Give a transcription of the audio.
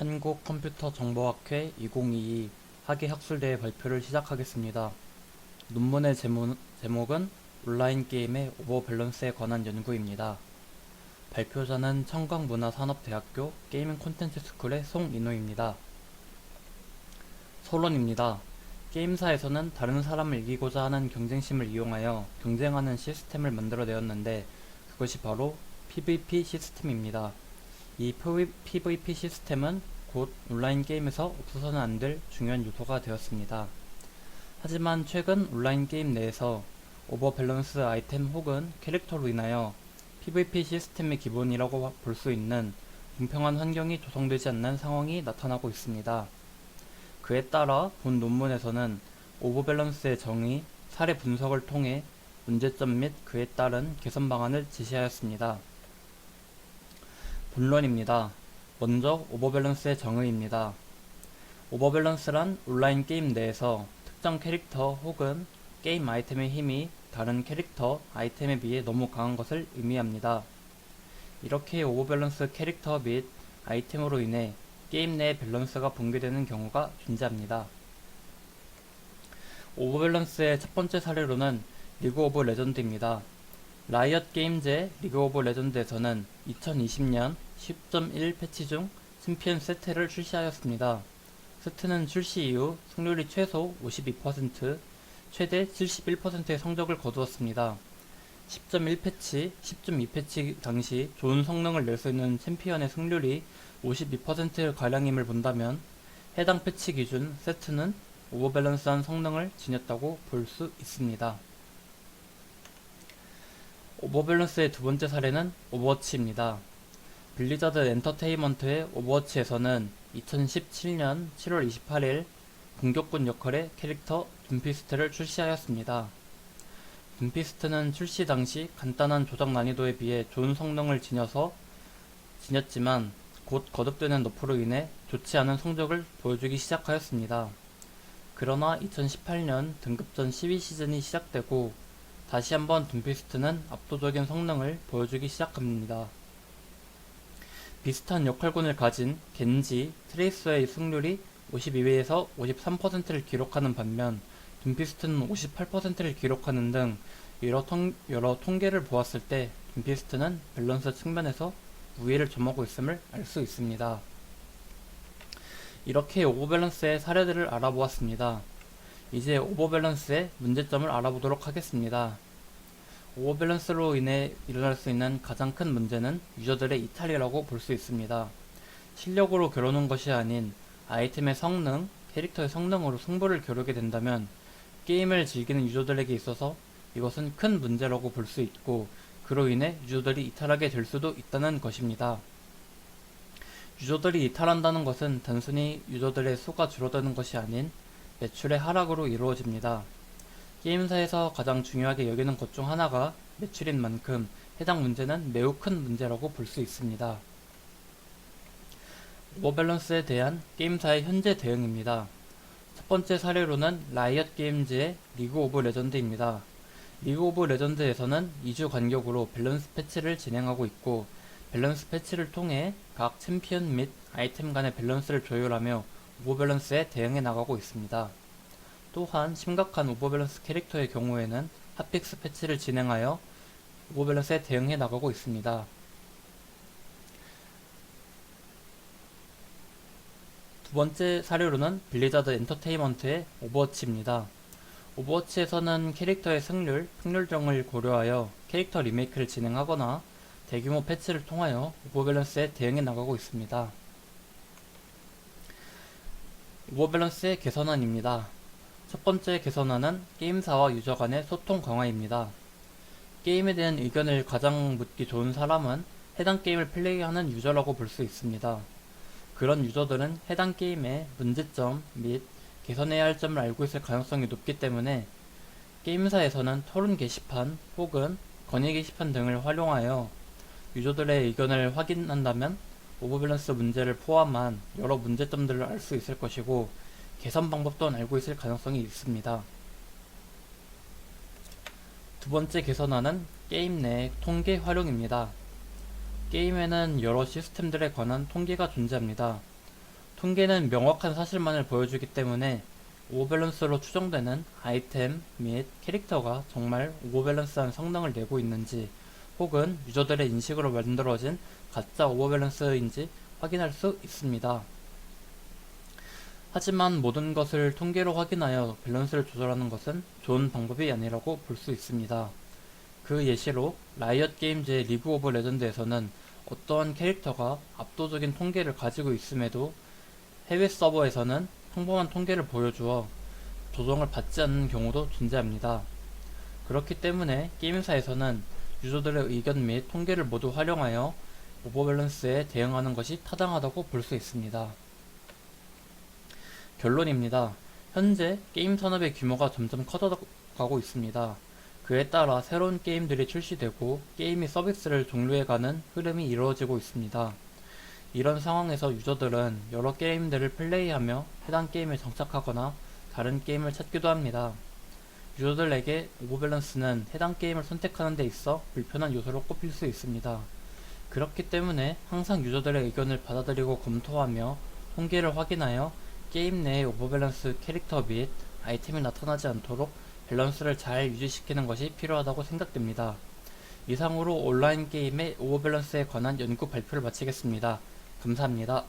한국컴퓨터정보학회 2022 학예학술대회 발표를 시작하겠습니다. 논문의 제목, 제목은 온라인 게임의 오버밸런스에 관한 연구입니다. 발표자는 청강문화산업대학교 게이밍 콘텐츠 스쿨의 송인호입니다. 서론입니다. 게임사에서는 다른 사람을 이기고자 하는 경쟁심을 이용하여 경쟁하는 시스템을 만들어내었는데 그것이 바로 PVP 시스템입니다. 이 PVP 시스템은 곧 온라인 게임에서 없어서는 안 될 중요한 요소가 되었습니다. 하지만 최근 온라인 게임 내에서 오버밸런스 아이템 혹은 캐릭터로 인하여 PVP 시스템의 기본이라고 볼 수 있는 공평한 환경이 조성되지 않는 상황이 나타나고 있습니다. 그에 따라 본 논문에서는 오버밸런스의 정의, 사례 분석을 통해 문제점 및 그에 따른 개선 방안을 제시하였습니다. 본론입니다. 먼저 오버밸런스의 정의입니다. 오버밸런스란 온라인 게임 내에서 특정 캐릭터 혹은 게임 아이템의 힘이 다른 캐릭터 아이템에 비해 너무 강한 것을 의미합니다. 이렇게 오버밸런스 캐릭터 및 아이템으로 인해 게임 내 밸런스가 붕괴되는 경우가 존재합니다. 오버밸런스의 첫 번째 사례로는 리그 오브 레전드입니다. 라이엇 게임즈의 리그 오브 레전드에서는 2020년 10.1 패치 중 챔피언 세트를 출시하였습니다. 세트는 출시 이후 승률이 최소 52%, 최대 71%의 성적을 거두었습니다. 10.1 패치, 10.2 패치 당시 좋은 성능을 낼 수 있는 챔피언의 승률이 52%가량임을 본다면 해당 패치 기준 세트는 오버밸런스한 성능을 지녔다고 볼 수 있습니다. 오버밸런스의 두 번째 사례는 오버워치입니다. 블리자드 엔터테인먼트의 오버워치에서는 2017년 7월 28일 공격군 역할의 캐릭터 둠피스트를 출시하였습니다. 둠피스트는 출시 당시 간단한 조작 난이도에 비해 좋은 성능을 지녀서 지녔지만 곧 거듭되는 너프로 인해 좋지 않은 성적을 보여주기 시작하였습니다. 그러나 2018년 등급전 12시즌이 시작되고 다시 한번 둠피스트는 압도적인 성능을 보여주기 시작합니다. 비슷한 역할군을 가진 겐지, 트레이서의 승률이 52회에서 53%를 기록하는 반면 둠피스트는 58%를 기록하는 등 여러, 통, 여러 통계를 보았을 때 둠피스트는 밸런스 측면에서 우위를 점하고 있음을 알 수 있습니다. 이렇게 오버밸런스의 사례들을 알아보았습니다. 이제 오버밸런스의 문제점을 알아보도록 하겠습니다. 오버밸런스로 인해 일어날 수 있는 가장 큰 문제는 유저들의 이탈이라고 볼 수 있습니다. 실력으로 겨루는 것이 아닌 아이템의 성능, 캐릭터의 성능으로 승부를 겨루게 된다면 게임을 즐기는 유저들에게 있어서 이것은 큰 문제라고 볼 수 있고 그로 인해 유저들이 이탈하게 될 수도 있다는 것입니다. 유저들이 이탈한다는 것은 단순히 유저들의 수가 줄어드는 것이 아닌 매출의 하락으로 이루어집니다. 게임사에서 가장 중요하게 여기는 것 중 하나가 매출인 만큼 해당 문제는 매우 큰 문제라고 볼 수 있습니다. 오버밸런스에 대한 게임사의 현재 대응입니다. 첫 번째 사례로는 라이엇 게임즈의 리그 오브 레전드입니다. 리그 오브 레전드에서는 2주 간격으로 밸런스 패치를 진행하고 있고 밸런스 패치를 통해 각 챔피언 및 아이템 간의 밸런스를 조율하며 오버밸런스에 대응해 나가고 있습니다. 또한 심각한 오버밸런스 캐릭터의 경우에는 핫픽스 패치를 진행하여 오버밸런스에 대응해 나가고 있습니다. 두 번째 사례로는 블리자드 엔터테인먼트의 오버워치입니다. 오버워치에서는 캐릭터의 승률, 승률정을 고려하여 캐릭터 리메이크를 진행하거나 대규모 패치를 통하여 오버밸런스에 대응해 나가고 있습니다. 오버밸런스의 개선안입니다. 첫 번째 개선안은 게임사와 유저 간의 소통 강화입니다. 게임에 대한 의견을 가장 묻기 좋은 사람은 해당 게임을 플레이하는 유저라고 볼 수 있습니다. 그런 유저들은 해당 게임의 문제점 및 개선해야 할 점을 알고 있을 가능성이 높기 때문에 게임사에서는 토론 게시판 혹은 건의 게시판 등을 활용하여 유저들의 의견을 확인한다면 오버밸런스 문제를 포함한 여러 문제점들을 알 수 있을 것이고 개선 방법 또한 알고 있을 가능성이 있습니다. 두 번째 개선안은 게임 내 통계 활용입니다. 게임에는 여러 시스템들에 관한 통계가 존재합니다. 통계는 명확한 사실만을 보여주기 때문에 오버밸런스로 추정되는 아이템 및 캐릭터가 정말 오버밸런스한 성능을 내고 있는지 혹은 유저들의 인식으로 만들어진 가짜 오버밸런스인지 확인할 수 있습니다. 하지만 모든 것을 통계로 확인하여 밸런스를 조절하는 것은 좋은 방법이 아니라고 볼 수 있습니다. 그 예시로 라이엇 게임즈의 리그 오브 레전드에서는 어떠한 캐릭터가 압도적인 통계를 가지고 있음에도 해외 서버에서는 평범한 통계를 보여주어 조정을 받지 않는 경우도 존재합니다. 그렇기 때문에 게임사에서는 유저들의 의견 및 통계를 모두 활용하여 오버밸런스에 대응하는 것이 타당하다고 볼 수 있습니다. 결론입니다. 현재 게임 산업의 규모가 점점 커져가고 있습니다. 그에 따라 새로운 게임들이 출시되고 게임이 서비스를 종료해가는 흐름이 이루어지고 있습니다. 이런 상황에서 유저들은 여러 게임들을 플레이하며 해당 게임에 정착하거나 다른 게임을 찾기도 합니다. 유저들에게 오버밸런스는 해당 게임을 선택하는 데 있어 불편한 요소로 꼽힐 수 있습니다. 그렇기 때문에 항상 유저들의 의견을 받아들이고 검토하며 통계를 확인하여 게임 내의 오버밸런스 캐릭터 및 아이템이 나타나지 않도록 밸런스를 잘 유지시키는 것이 필요하다고 생각됩니다. 이상으로 온라인 게임의 오버밸런스에 관한 연구 발표를 마치겠습니다. 감사합니다.